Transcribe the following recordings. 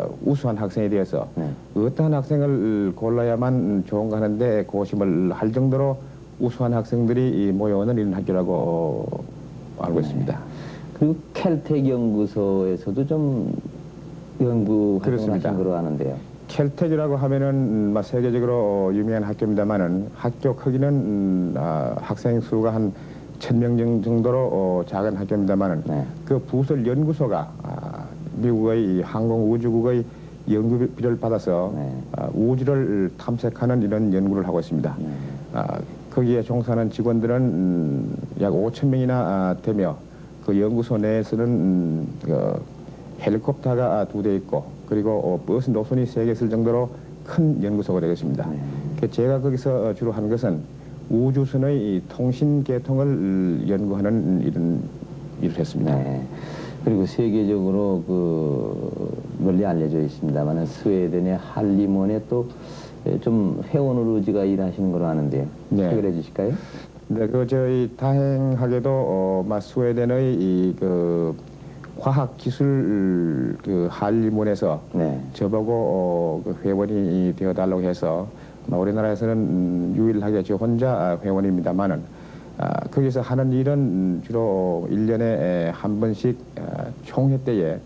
어, 우수한 학생에 대해서 네. 어떠한 학생을 골라야만 좋은가 하는데 고심을 할 정도로 우수한 학생들이 이 모여오는 이런 학교라고 어, 알고 있습니다. 그리고 켈텍 연구소에서도 좀 연구 활동을 그렇습니다. 하신 거로 아는데요. 켈텍이라고 하면은 음, 막 세계적으로 어, 유명한 학교입니다만은 학교 크기는 음, 아, 학생 수가 한 천명 정도로 어, 작은 학교입니다만은 네. 그 부설 연구소가 아, 미국의 이 항공우주국의 연구비를 받아서 네. 아, 우주를 탐색하는 이런 연구를 하고 있습니다. 네. 아, 거기에 종사하는 직원들은 음, 약 5천 명이나 아, 되며 그 연구소 내에서는 음, 그 헬리콥터가 두 대 있고 그리고 어, 버스 노선이 세 개 있을 정도로 큰 연구소가 되겠습니다. 네. 그 제가 거기서 어, 주로 한 것은 우주선의 이 통신 계통을 연구하는 이런 일을 했습니다. 네. 그리고 세계적으로 그 널리 알려져 있습니다만 스웨덴의 할리몬에 또 좀 회원으로 지가 일하시는 걸로 아는데요. 네. 해결해 주실까요? 네, 그 저희 다행하게도 어, 마 스웨덴의 이그 과학 기술 그 할리몬에서 네. 저보고 어, 그 회원이 되어 달라고 해서 뭐 우리나라에서는 음, 유일하게 저 혼자 회원입니다만은 아, 거기서 하는 일은 음, 주로 일년에한 번씩 아, 총회 때에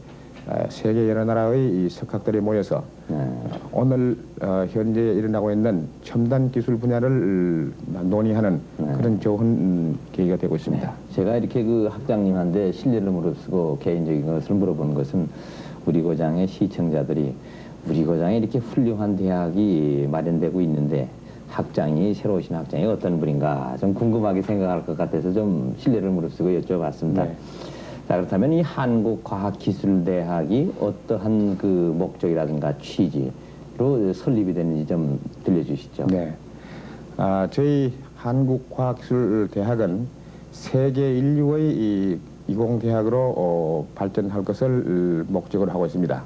아, 세계 여러 나라의 이 석학들이 모여서 네. 오늘 어, 현재 일어나고 있는 첨단 기술 분야를 논의하는 네. 그런 좋은 음, 계기가 되고 있습니다. 제가 이렇게 그 학장님한테 신뢰를 무릅쓰고 개인적인 것을 물어보는 것은 우리 고장의 시청자들이 우리 고장에 이렇게 훌륭한 대학이 마련되고 있는데 학장이 새로 오신 학장이 어떤 분인가 좀 궁금하게 생각할 것 같아서 좀 신뢰를 무릅쓰고 여쭤봤습니다. 네. 자 그렇다면 이 한국과학기술대학이 어떠한 그 목적이라든가 취지로 설립이 됐는지 좀 들려주시죠. 네. 아, 저희 한국과학기술대학은 세계 인류의 이 이공대학으로 어, 발전할 것을 목적으로 하고 있습니다.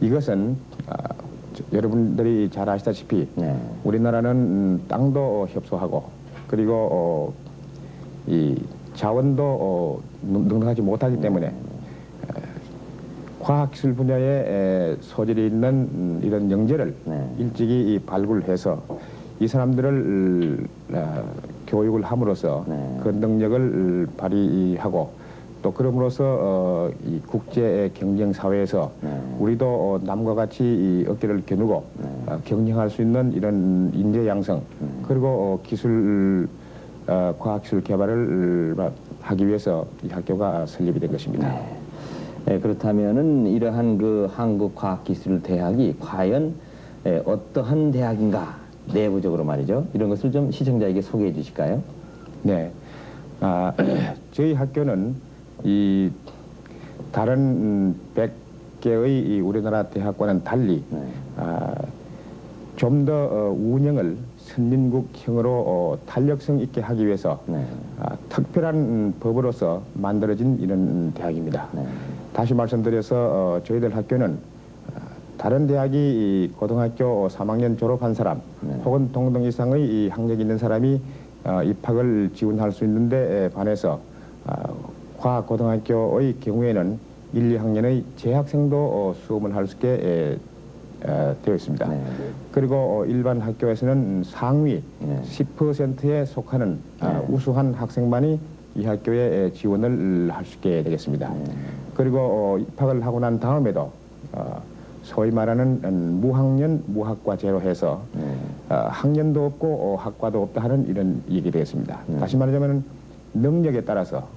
이것은 아, 저- 여러분들이 잘 아시다시피 네. 우리나라는 음, 땅도 협소하고 그리고 어, 이 자원도 어, 능- 넉넉하지 못하기 때문에 에, 과학기술 분야에 에, 소질이 있는 음, 이런 영재를 네. 일찍이 이 발굴해서 이 사람들을 어, 교육을 함으로써 네. 그 능력을 발휘하고 또 그럼으로써 어, 이 국제 경쟁 사회에서 네. 우리도 어, 남과 같이 이 어깨를 겨누고 네. 어, 경쟁할 수 있는 이런 인재 양성 그리고 어, 기술 어, 과학기술 개발을 어, 하기 위해서 이 학교가 설립이 된 것입니다. 네. 예, 그렇다면은 이러한 그 한국과학기술대학이 과연 예, 어떠한 대학인가 내부적으로 말이죠. 이런 것을 좀 시청자에게 소개해 주실까요? 네. 아, 저희 학교는 이 다른 음, 100개의 이 우리나라 대학과는 달리 네. 아, 좀더 어, 운영을 선진국형으로 어, 탄력성 있게 하기 위해서 네. 아, 특별한 음, 법으로서 만들어진 이런 대학입니다. 네. 다시 말씀드려서 어, 저희들 학교는 아, 다른 대학이 이 고등학교 3학년 졸업한 사람 네. 혹은 동등 이상의 이 학력이 있는 사람이 어, 입학을 지원할 수 있는데 에 반해서 아, 과학고등학교의 경우에는 1, 2학년의 재학생도 어, 수업을 할 수 있게 에, 에, 되어 있습니다. 네. 그리고 어, 일반 학교에서는 상위 네. 10%에 속하는 아, 네. 우수한 학생만이 이 학교에 에, 지원을 할 수 있게 되겠습니다. 네. 그리고 어, 입학을 하고 난 다음에도 어, 소위 말하는 음, 무학년 무학과제로 해서 네. 어, 학년도 없고 어, 학과도 없다 하는 이런 얘기 되겠습니다. 네. 다시 말하자면 능력에 따라서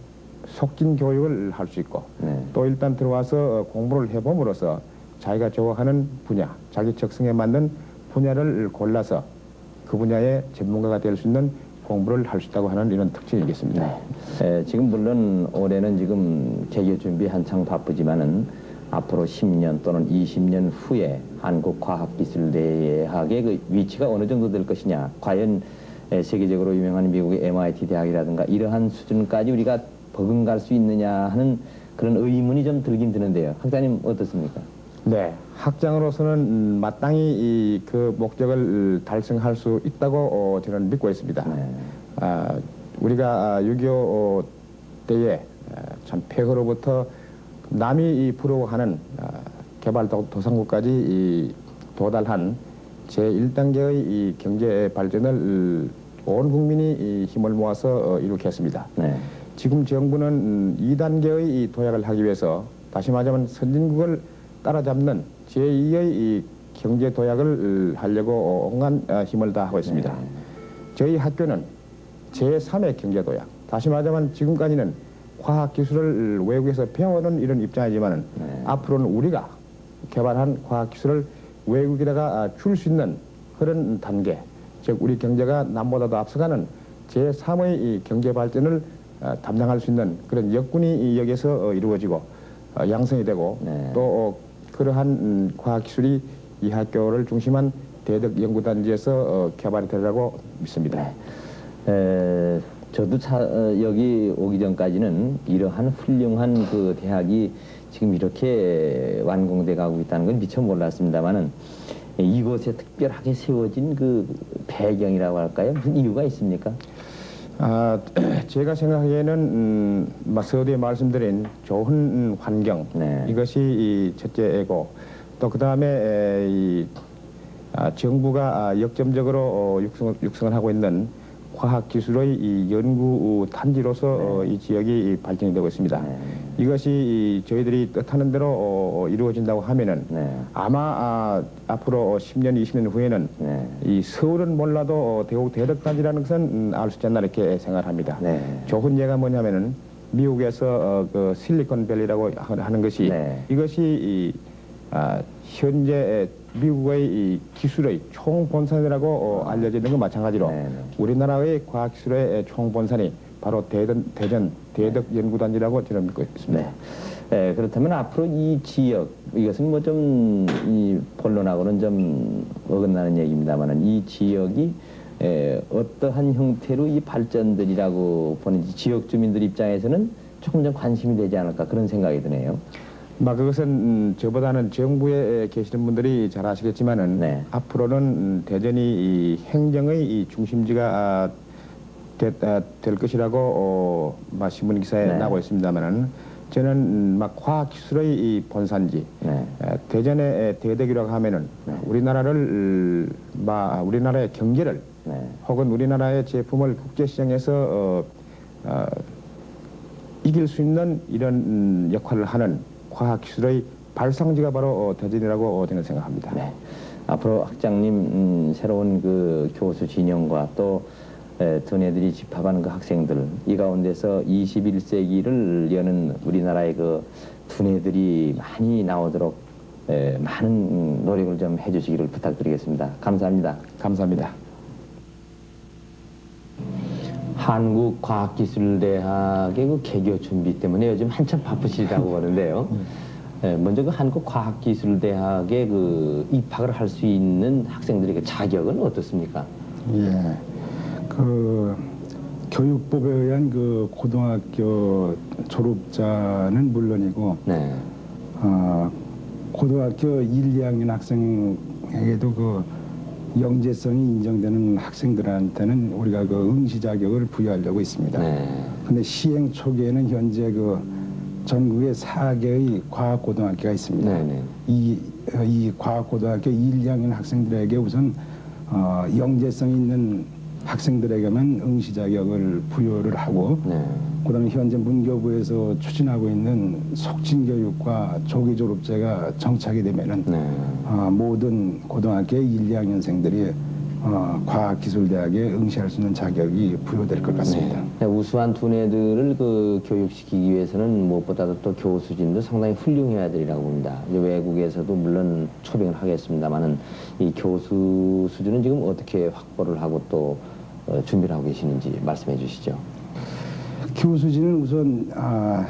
속진 교육을 할 수 있고 네. 또 일단 들어와서 어, 공부를 해봄으로써 자기가 좋아하는 분야, 자기 적성에 맞는 분야를 골라서 그 분야의 전문가가 될 수 있는 공부를 할 수 있다고 하는 이런 특징이겠습니다. 네. 에, 지금 물론 올해는 지금 개교 준비 한창 바쁘지만은 앞으로 10년 또는 20년 후에 한국과학기술대학의 그 위치가 어느 정도 될 것이냐 과연 에, 세계적으로 유명한 미국의 MIT 대학이라든가 이러한 수준까지 우리가 버금갈 수 있느냐 하는 그런 의문이 좀 들긴 드는데요. 학장님 어떻습니까? 네, 학장으로서는 음, 마땅히 이그 목적을 달성할 수 있다고 어, 저는 믿고 있습니다. 네. 아, 우리가 6.25 때에 아, 참 폐허로부터 남이 이 부러워하는 아, 개발도상국까지 이 도달한 제1단계의 이 경제 발전을 온 국민이 이 힘을 모아서 어, 이룩했습니다. 네. 지금 정부는 음, 2단계의 이 도약을 하기 위해서 다시 말하자면 선진국을 따라잡는 제2의 이 경제 도약을 어, 하려고 온갖 어, 힘을 다하고 있습니다. 네. 저희 학교는 제3의 경제 도약. 다시 말하자면 지금까지는 과학 기술을 외국에서 배워오는 이런 입장이지만은 네. 앞으로는 우리가 개발한 과학 기술을 외국에다가 줄 수 있는 그런 단계, 즉 우리 경제가 남보다 도 앞서가는 제3의 이 경제 발전을 어, 담당할 수 있는 그런 여건이 이 여기서 어, 이루어지고 어, 양성이 되고 네. 또 어, 그러한 음, 과학 기술이 이 학교를 중심한 대덕 연구단지에서 어, 개발이 되리라고 믿습니다. 에, 저도 차, 어, 여기 오기 전까지는 이러한 훌륭한 그 대학이 지금 이렇게 완공돼 가고 있다는 건 미처 몰랐습니다만은 이곳에 특별하게 세워진 그 배경이라고 할까요? 무슨 이유가 있습니까? 아, 제가 생각하기에는 음, 막 서두에 말씀드린 좋은 음, 환경 네. 이것이 이 첫째이고 또 그 다음에 이 아, 정부가 아, 역점적으로 어, 육성을, 육성을 하고 있는 과학기술의 이 연구 단지로서 어, 이 지역이 이 발전이 되고 있습니다. 네. 이것이 이 저희들이 뜻하는 대로 어, 어, 이루어진다고 하면은 네. 아마 아, 앞으로 10년, 20년 후에는 네. 이 서울은 몰라도 어, 대구 대덕단지라는 것은 음, 알수 있지 않나 이렇게 생각합니다. 네. 좋은 예가 뭐냐면은 미국에서 어, 그 실리콘밸리라고 하- 하는 것이 네. 이것이 이, 아, 현재 미국의 이 기술의 총본산이라고 어, 알려지는 건 마찬가지로 네, 네. 우리나라의 과학기술의 총본산이 바로 대전, 대전 대덕 연구단지라고 저는 믿고 있습니다. 네. 에, 그렇다면 앞으로 이 지역 이것은 뭐 좀 이 본론하고는 좀 어긋나는 얘기입니다만은 이 지역이 에, 어떠한 형태로 이 발전들이라고 보는지 지역 주민들 입장에서는 조금 좀 관심이 되지 않을까 그런 생각이 드네요. 막 그것은 음, 저보다는 정부에 계시는 분들이 잘 아시겠지만은 네. 앞으로는 음, 대전이 이 행정의 이 중심지가 아, 되- 아, 될 것이라고 어, 막 신문 기사에 네. 나오고 있습니다만은 저는 음, 막 과학 기술의 이 본산지 네. 에, 대전의 대덕이라고 하면은 우리나라를 음, 막 우리나라의 경제를 네. 혹은 우리나라의 제품을 국제시장에서 어, 어, 이길 수 있는 이런 음, 역할을 하는 과학기술의 발상지가 바로 어, 대전이라고 어, 저는 생각합니다. 네. 앞으로 학장님 음, 새로운 그 교수 진영과 또 에, 두뇌들이 집합하는 그 학생들 이 가운데서 21세기를 여는 우리나라의 그 두뇌들이 많이 나오도록 에, 많은 음, 노력을 좀 해주시기를 부탁드리겠습니다. 감사합니다. 감사합니다. 한국과학기술대학의 그 개교 준비 때문에 요즘 한참 바쁘시다고 하는데요. 예, 먼저 그 한국과학기술대학에 그 입학을 할 수 있는 학생들의 그 자격은 어떻습니까? 예. 그 교육법에 의한 그 고등학교 졸업자는 물론이고 네. 어, 고등학교 1, 2학년 학생에게도 그 영재성이 인정되는 학생들한테는 우리가 그 응시 자격을 부여하려고 있습니다. 네. 근데 시행 초기에는 현재 그 전국에 4개의 과학고등학교가 있습니다. 네네. 이, 어, 이 과학고등학교 1, 2학년 학생들에게 우선 어, 영재성 있는 학생들에게만 응시 자격을 부여를 하고 네. 그다음에 현재 문교부에서 추진하고 있는 속진 교육과 조기 졸업제가 정착이 되면은 네. 어, 모든 고등학교 1, 2학년생들이 어, 과학기술대학에 응시할 수 있는 자격이 부여될 것 같습니다. 네. 우수한 두뇌들을 그 교육시키기 위해서는 무엇보다도 또 교수진도 상당히 훌륭해야 되리라고 봅니다. 외국에서도 물론 초빙을 하겠습니다만은 이 교수 수준은 지금 어떻게 확보를 하고 또 어, 준비를 하고 계시는지 말씀해 주시죠. 교수진은 우선 아,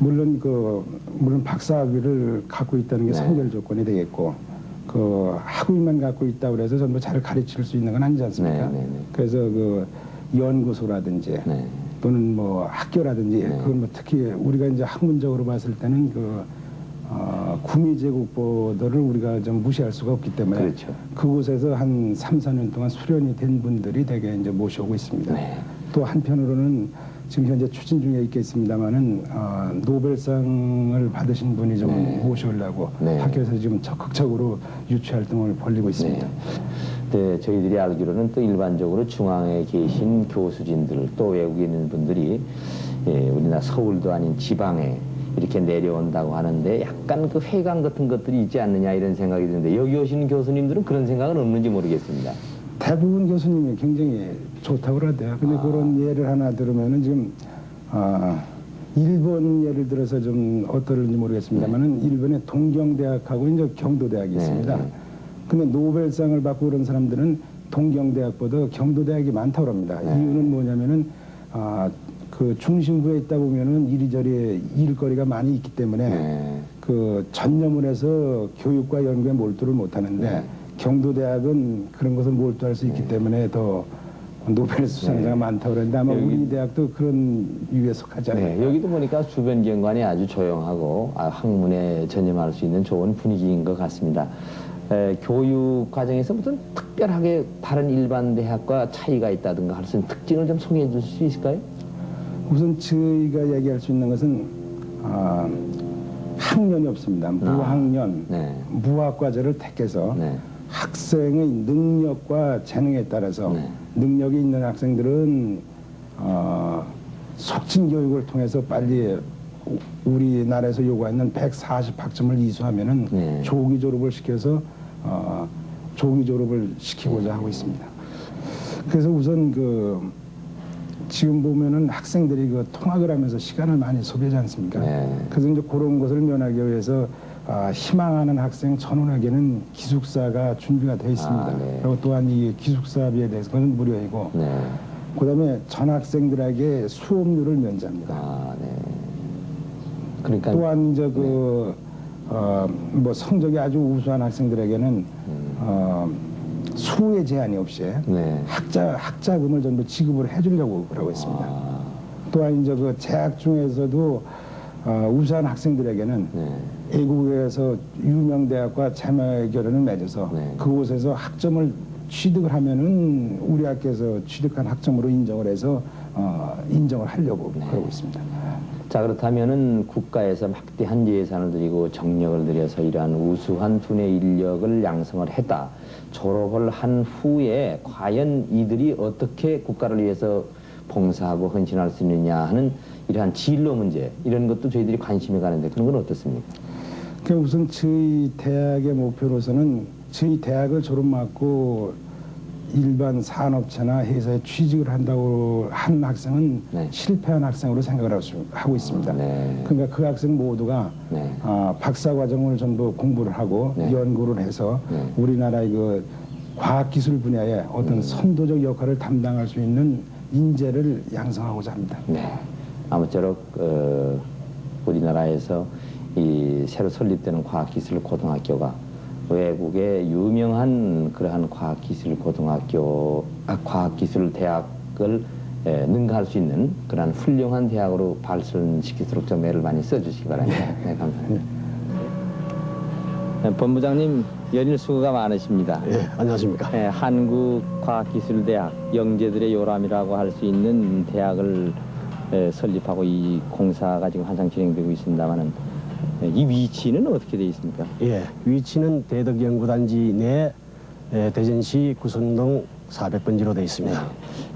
물론 그 물론 박사학위를 갖고 있다는 게 네. 선결 조건이 되겠고 그 학위만 갖고 있다 그래서 전부 잘 가르칠 수 있는 건 아니지 않습니까? 네, 네, 네. 그래서 그 연구소라든지 네. 또는 뭐 학교라든지 네. 그건 뭐 특히 우리가 이제 학문적으로 봤을 때는 그 어, 구미제국보들을 우리가 좀 무시할 수가 없기 때문에 그렇죠. 그곳에서 한 3, 4년 동안 수련이 된 분들이 대개 이제 모셔오고 있습니다. 네. 또 한편으로는 지금 현재 추진 중에 있겠습니다만은 어, 노벨상을 받으신 분이 좀 네. 모셔오려고 네. 학교에서 지금 적극적으로 유치 활동을 벌리고 있습니다. 네, 저희들이 알기로는 또 일반적으로 중앙에 계신 교수진들 또 외국에 있는 분들이 예, 우리나라 서울도 아닌 지방에 이렇게 내려온다고 하는데 약간 그 회관 같은 것들이 있지 않느냐 이런 생각이 드는데 여기 오시는 교수님들은 그런 생각은 없는지 모르겠습니다. 대부분 교수님이 굉장히 좋다고 그러대요. 근데 그런 예를 하나 들으면은 지금 아, 일본 예를 들어서 좀 어떨는지 모르겠습니다만은 일본의 동경대학하고 이제 경도대학이 네, 있습니다. 네. 근데 노벨상을 받고 그런 사람들은 동경대학보다 경도대학이 많다고 합니다. 네. 이유는 뭐냐면은 아, 그 중심부에 있다 보면은 이리저리 일거리가 많이 있기 때문에 네. 그 전념을 해서 교육과 연구에 몰두를 못 하는데 네. 경도대학은 그런 것을 몰두할 수 있기 때문에 더 노벨 수상자가 네. 많다고 그러는데 아마 여기- 우리 대학도 그런 유에 속하지 않을까. 네, 여기도 보니까 주변 경관이 아주 조용하고 아, 학문에 전념할 수 있는 좋은 분위기인 것 같습니다. 에, 교육 과정에서 무슨 특별하게 다른 일반 대학과 차이가 있다든가 할 수 있는 특징을 좀 소개해 줄 수 있을까요? 우선 저희가 얘기할 수 있는 것은 아, 학년이 없습니다. 무학년, 네. 무학 과제를 택해서 네. 학생의 능력과 재능에 따라서 네. 능력이 있는 학생들은 어, 속진 교육을 통해서 빨리 우- 우리나라에서 요구하는 140학점을 이수하면은 네. 조기 졸업을 시켜서 어, 조기 졸업을 시키고자 하고 있습니다. 그래서 우선 그 지금 보면은 학생들이 그 통학을 하면서 시간을 많이 소비하지 않습니까? 네. 그래서 이제 그런 것을 면하기 위해서 아, 희망하는 학생 전원에게는 기숙사가 준비가 되어 있습니다. 아, 네. 그리고 또한 이 기숙사비에 대해서는 무료이고, 네. 그다음에 전 학생들에게 수업료를 면제합니다. 아, 네. 그러니까 또한 이제 그, 어, 뭐 성적이 아주 우수한 학생들에게는 어, 수의 제한이 없이 네. 학자 학자금을 전부 지급을 해주려고 그러고 있습니다. 아, 또한 이제 그 재학 중에서도 어, 우수한 학생들에게는 네. 외국에서 유명 대학과 자매 결연을 맺어서 네. 그곳에서 학점을 취득을 하면은 우리 학교에서 취득한 학점으로 인정을 해서 어, 인정을 하려고 네. 그러고 있습니다. 자 그렇다면은 국가에서 막대한 예산을 들이고 정력을 들여서 이러한 우수한 두뇌 인력을 양성을 했다. 졸업을 한 후에 과연 이들이 어떻게 국가를 위해서 봉사하고 헌신할 수 있느냐 하는 이러한 진로 문제 이런 것도 저희들이 관심이 가는데 그런 건 어떻습니까? 그 우선 저희 대학의 목표로서는 저희 대학을 졸업하고 일반 산업체나 회사에 취직을 한다고 한 학생은 네. 실패한 학생으로 생각을 하고 있- 있습니다. 네. 그러니까 그 학생 모두가 네. 아, 박사 과정을 전부 공부를 하고 네. 연구를 해서 네. 우리나라의 그 과학기술 분야에 어떤 선도적 역할을 담당할 수 있는 인재를 양성하고자 합니다. 네. 아무쪼록 어, 우리나라에서 이 새로 설립되는 과학기술 고등학교가 외국의 유명한 그러한 과학기술 고등학교, 아, 과학기술 대학을 에, 능가할 수 있는 그러한 훌륭한 대학으로 발전시키도록 좀 애를 많이 써주시기 바랍니다. 네, 감사합니다. 네, 본부장님 연일 수고가 많으십니다. 예, 안녕하십니까. 예, 한국과학기술대학 영재들의 요람이라고 할 수 있는 대학을 예, 설립하고 이 공사가 지금 한창 진행되고 있습니다만은 예, 이 위치는 어떻게 되어 있습니까? 예, 위치는 대덕연구단지 내 예, 대전시 구성동 400번지로 되어 있습니다.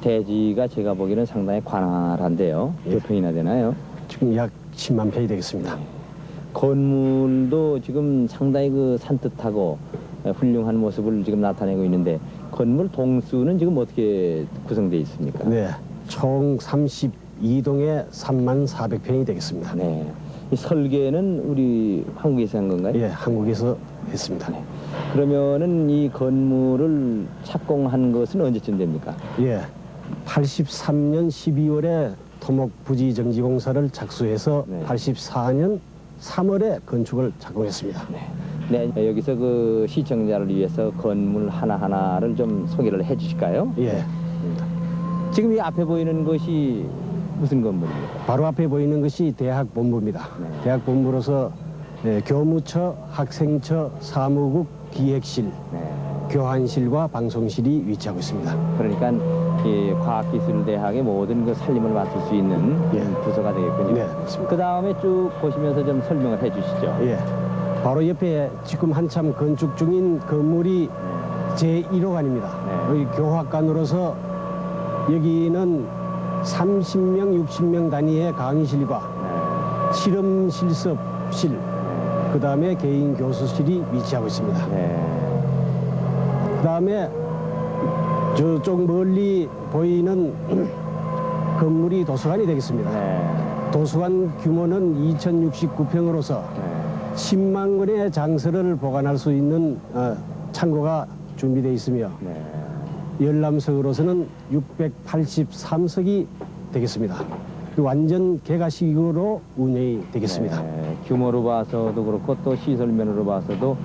대지가 제가 보기에는 상당히 관할한데요. 예. 몇 평이나 되나요? 지금 약 10만 평이 되겠습니다. 건물도 지금 상당히 그 산뜻하고 예, 훌륭한 모습을 지금 나타내고 있는데 건물 동수는 지금 어떻게 구성되어 있습니까? 네, 총 32동에 3만 400평이 되겠습니다. 네. 이 설계는 우리 한국에서 한 건가요? 예, 한국에서 했습니다. 네. 그러면은 이 건물을 착공한 것은 언제쯤 됩니까? 예, 83년 12월에 토목 부지 정지 공사를 착수해서 네. 84년 3월에 건축을 착공했습니다. 네. 네, 여기서 그 시청자를 위해서 건물 하나하나를 좀 소개를 해 주실까요? 예, 지금 이 앞에 보이는 것이 무슨 건물입니까? 바로 앞에 보이는 것이 대학 본부입니다. 네. 대학 본부로서 예, 교무처, 학생처, 사무국, 기획실, 네. 교환실과 방송실이 위치하고 있습니다. 그러니까 이 과학기술대학의 모든 그 살림을 맡을 수 있는 예. 부서가 되겠군요. 네. 그 다음에 쭉 보시면서 좀 설명을 해주시죠. 예. 바로 옆에 지금 한참 건축 중인 건물이 제1호관입니다. 네. 여기 교학관으로서 여기는 30명, 60명 단위의 강의실과 실험 실습실, 그 다음에 개인 교수실이 위치하고 있습니다. 네. 그 다음에 저쪽 멀리 보이는 건물이 도서관이 되겠습니다. 네. 도서관 규모는 2069평으로서 네. 10만 권의 장서를 보관할 수 있는 어, 창고가 준비되어 있으며 네. 열람석으로서는 683석이 되겠습니다. 그리고 완전 개가식으로 운영이 되겠습니다. 네, 규모로 봐서도 그렇고 또 시설면으로 봐서도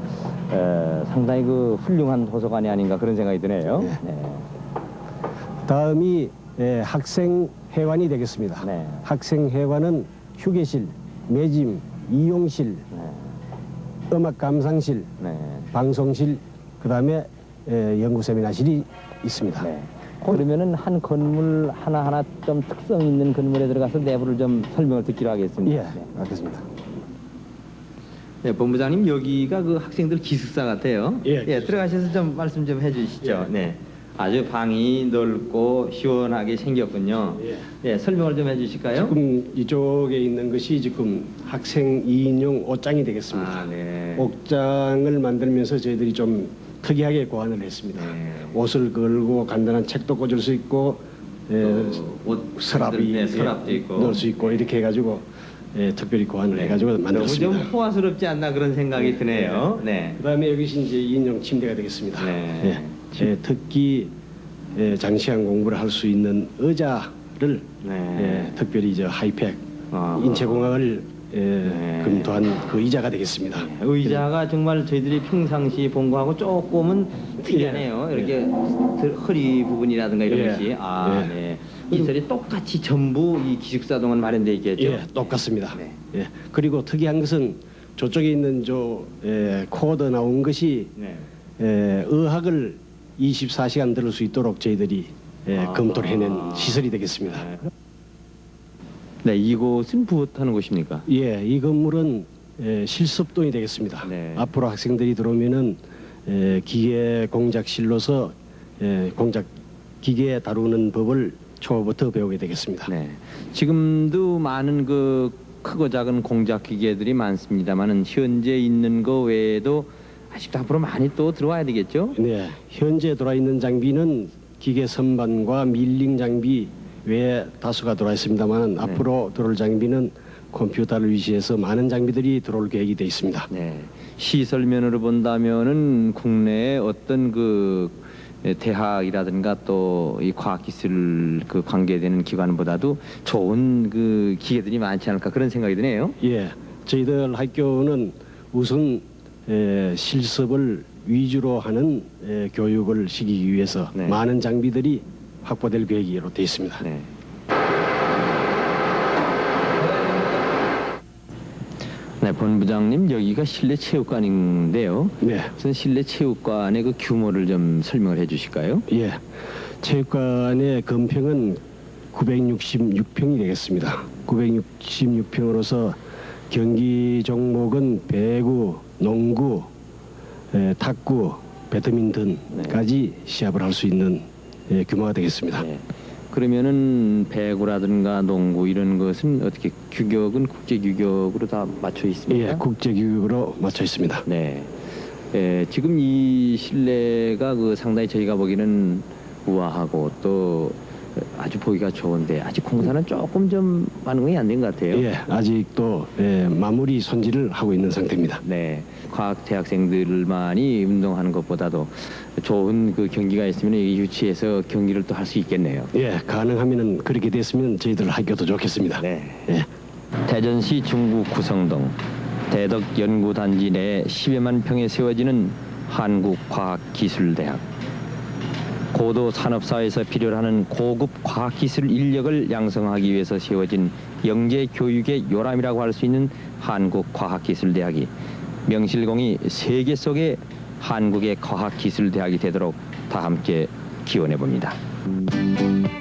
에, 상당히 그 훌륭한 도서관이 아닌가 그런 생각이 드네요. 네. 네. 다음이 예, 학생 회관이 되겠습니다. 네. 학생 회관은 휴게실, 매짐, 이용실, 네. 음악 감상실, 네. 방송실, 그 다음에 연구 세미나실이 있습니다. 네. 그러면은 한 건물 하나하나 좀 특성 있는 건물에 들어가서 내부를 좀 설명을 듣기로 하겠습니다. 예, 네. 알겠습니다. 네, 본부장님 여기가 그 학생들 기숙사 같아요. 예, 기숙사. 들어가셔서 좀 말씀 좀 해주시죠. 예. 네, 아주 방이 넓고 시원하게 생겼군요. 예. 예, 설명을 좀 해주실까요? 지금 이쪽에 있는 것이 지금 학생 2인용 옷장이 되겠습니다. 아, 네. 옷장을 만들면서 저희들이 좀 특이하게 고안을 했습니다. 네. 옷을 걸고 간단한 책도 꽂을 수 있고 예, 또옷 서랍이 네, 서랍도 예, 있고. 넣을 수 있고 이렇게 해가지고 예, 특별히 고안을 해가지고 너무 좀 만들었습니다. 호화스럽지 않나 그런 생각이 드네요. 네. 그다음에 여기서 이제 2인용 침대가 되겠습니다. 네. 예, 예, 특히 예, 장시간 공부를 할 수 있는 의자를 네. 예, 특별히 저 하이팩 아. 인체공학을 예, 네. 검토한 그 의자가 되겠습니다. 의자가 정말 저희들이 평상시 본 거하고 조금은 특이하네요. 이렇게 들- 허리 부분이라든가 이런 예. 것이 아, 예. 네. 이설이 똑같이 전부 이 기숙사동은 마련돼 있겠죠. 예, 똑같습니다. 네. 예, 그리고 특이한 것은 저쪽에 있는 저 예, 코드 나온 것이 네. 예, 의학을 24시간 들을 수 있도록 저희들이 예, 아. 검토를 해낸 시설이 되겠습니다. 네, 이곳은 무엇하는 곳입니까? 예, 이 건물은 예, 실습동이 되겠습니다. 네. 앞으로 학생들이 들어오면은 예, 기계 공작실로서 예, 공작 기계 다루는 법을 초부터 배우게 되겠습니다. 네. 지금도 많은 그 크고 작은 공작 기계들이 많습니다만은 현재 있는 거 외에도 아직도 앞으로 많이 또 들어와야 되겠죠? 네, 현재 들어와 있는 장비는 기계 선반과 밀링 장비 외에 다수가 들어와 있습니다만 앞으로 들어올 장비는 컴퓨터를 위시해서 많은 장비들이 들어올 계획이 되어 있습니다. 네. 시설면으로 본다면은 국내의 어떤 그 대학이라든가 또 이 과학기술 그 관계되는 기관보다도 좋은 그 기계들이 많지 않을까 그런 생각이 드네요. 예, 저희들 학교는 우선 에, 실습을 위주로 하는 에, 교육을 시키기 위해서 네. 많은 장비들이 확보될 계획으로 되어 있습니다. 네. 네, 본부장님 여기가 실내 체육관인데요. 네. 우선 실내 체육관의 그 규모를 좀 설명을 해주실까요? 예, 체육관의 건평은 966평이 되겠습니다. 966평으로서 경기 종목은 배구, 농구, 에, 탁구, 배드민턴까지 시합을 할 수 있는 예, 규모가 되겠습니다. 네. 그러면은 배구라든가 농구 이런 것은 어떻게 규격은 국제 규격으로 다 맞춰 있습니까? 예, 국제 교육으로 맞춰 있습니다. 네. 예, 지금 이 실내가 그 상당히 저희가 보기에는 우아하고 또 아주 보기가 좋은데 아직 공사는 조금 좀 완공이 안 된 것 같아요. 예, 아직도 예, 마무리 손질을 하고 있는 상태입니다. 네. 과학 대학생들만이 운동하는 것보다도 좋은 그 경기가 있으면 이 유치해서 경기를 또 할 수 있겠네요. 예, 가능하면은 그렇게 됐으면 저희들 학교도 좋겠습니다. 네. 예. 대전시 중구 구성동 대덕 연구단지 내 10여만 평에 세워지는 한국과학기술대학 고도 산업사회에서 필요로 하는 고급 과학기술 인력을 양성하기 위해서 세워진 영재 교육의 요람이라고 할 수 있는 한국과학기술대학이 명실공히 세계 속의 한국의 과학기술대학이 되도록 다 함께 기원해 봅니다. 네.